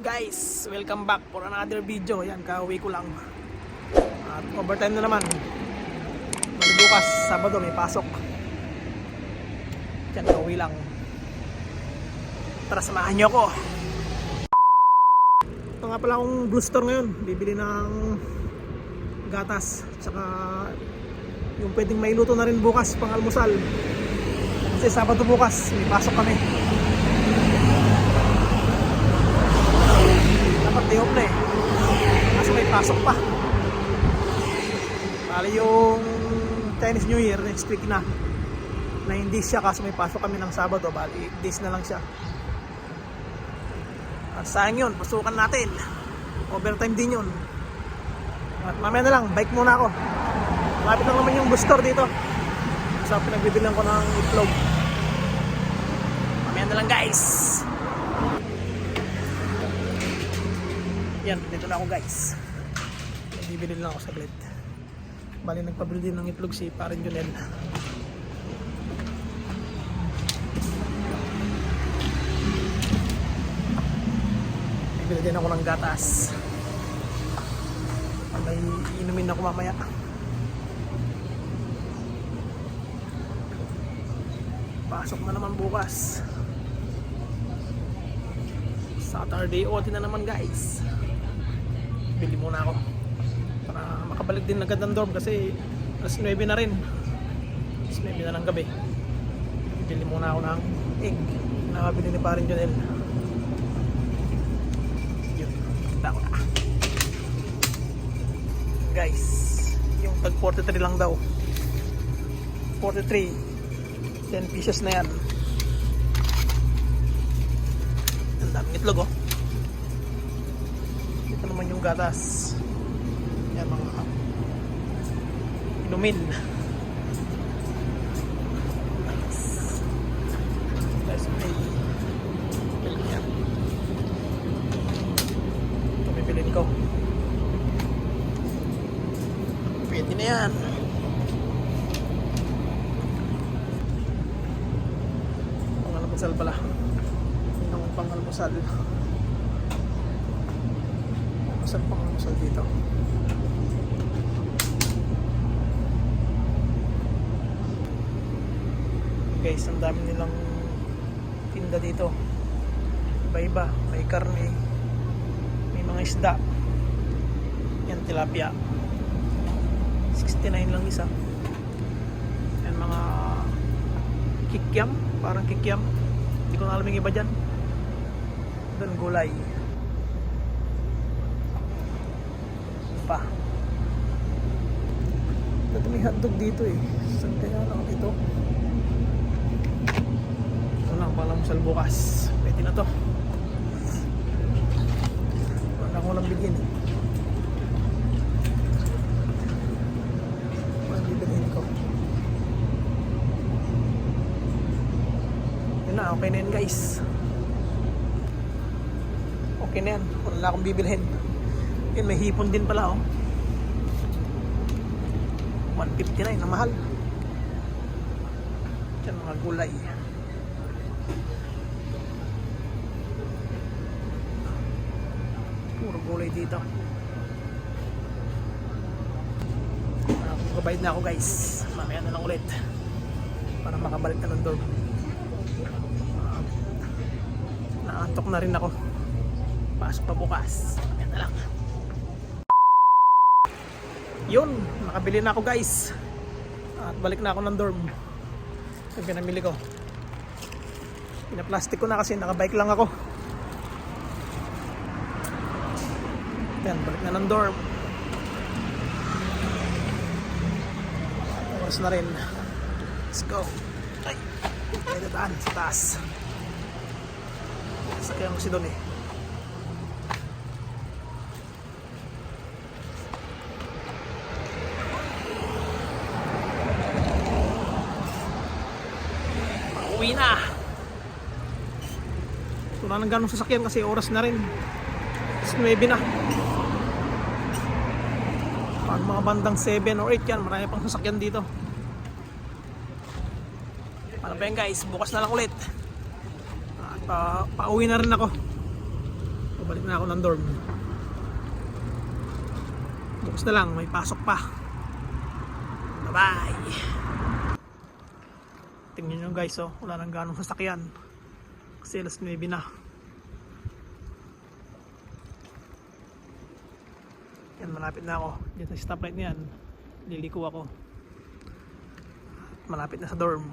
guys, welcome back for another video. Yan, kauwi ko lang. At overtime na naman. Bukas, Sabado, may pasok. Yan, kauwi lang. Tara, samahan niyo ako. Ito nga pala akong blue store ngayon. Bibili ng gatas. Tsaka yung pwedeng mailuto na rin bukas pang almusal. Kasi Sabado bukas, may pasok kami. dapat day off na eh. Kaso may pasok pa. Bali yung Chinese New Year next week na. 9 days siya kaso may pasok kami ng Sabado. Bali 8 days na lang siya. At sayang yun, pasukan natin. Overtime din yun. At mamaya na lang, bike muna ako. Malapit lang naman yung bookstore dito. So pinagbibilang ko ng itlog. Mamaya na lang guys. Yan, dito na ako guys. Bibili lang ako saglit. Bali nagpabili din ng itlog si Parin Junel. Bibili din ako ng gatas. May inumin ako mamaya. Pasok na naman bukas. Saturday OT na naman guys bili muna ako para makabalik din agad ng dorm kasi alas 9 na rin. Alas 9 na ng gabi. Bili muna ako ng egg nakabili ni parin Jonel. Yun kita ko na. Guys yung tag 43 lang daw. 43 10 pieces na yan. Ang daming itlog oh. Ito naman yung gatas. Yan mga inumin. May milk yan. Ito bibilin ko. Pwede na yan. Pangalmusal pala. Ang pangalmusal. Saan pang almusal dito? Guys, ang dami nilang tinda dito. Iba-iba. May karne. May mga isda. Yan, tilapia. 69 lang isa. Yan, mga kikiam. Parang kikiam. Hindi ko na alam yung iba dyan. Doon, gulay. Pa. Dati may hotdog dito eh. Saan kaya lang ito? Ito lang pala musal bukas. Pwede na to. Wala ko lang bigyan eh. Wala ko. Yun na, okay na yan guys. Okay na yan. Wala akong bibilhin. Yun, may hipon din pala, oh. 159, na mahal. Yan, mga gulay. Puro gulay dito. Ah, Magbabayad na ako, guys. Mamaya na lang ulit. Para makabalik na ng dorm. Ah, Naantok na rin ako. Pasok pa bukas. Mamaya na lang yun, nakabili na ako guys. At balik na ako ng dorm. Yung pinamili ko. Pinaplastic ko na kasi nakabike lang ako. Yan, balik na ng dorm. Oras na rin. Let's go. Ay, may dadaan sa taas. Sakyan ko si Don Uwi na. Wala nang ganong sasakyan kasi oras na rin. It's 9 na. Pag mga bandang 7 or 8 yan, marami pang sasakyan dito. Ano ba yan guys, bukas na lang ulit. At pa, pauwi na rin ako. Pabalik na ako ng dorm. Bukas na lang, may pasok pa. Bye-bye! Tingnan nyo guys, oh, wala nang ganong sasakyan. Kasi alas 9 na. Yan, malapit na ako. Diyan sa stoplight na yan. Liliko ako. Malapit na sa dorm.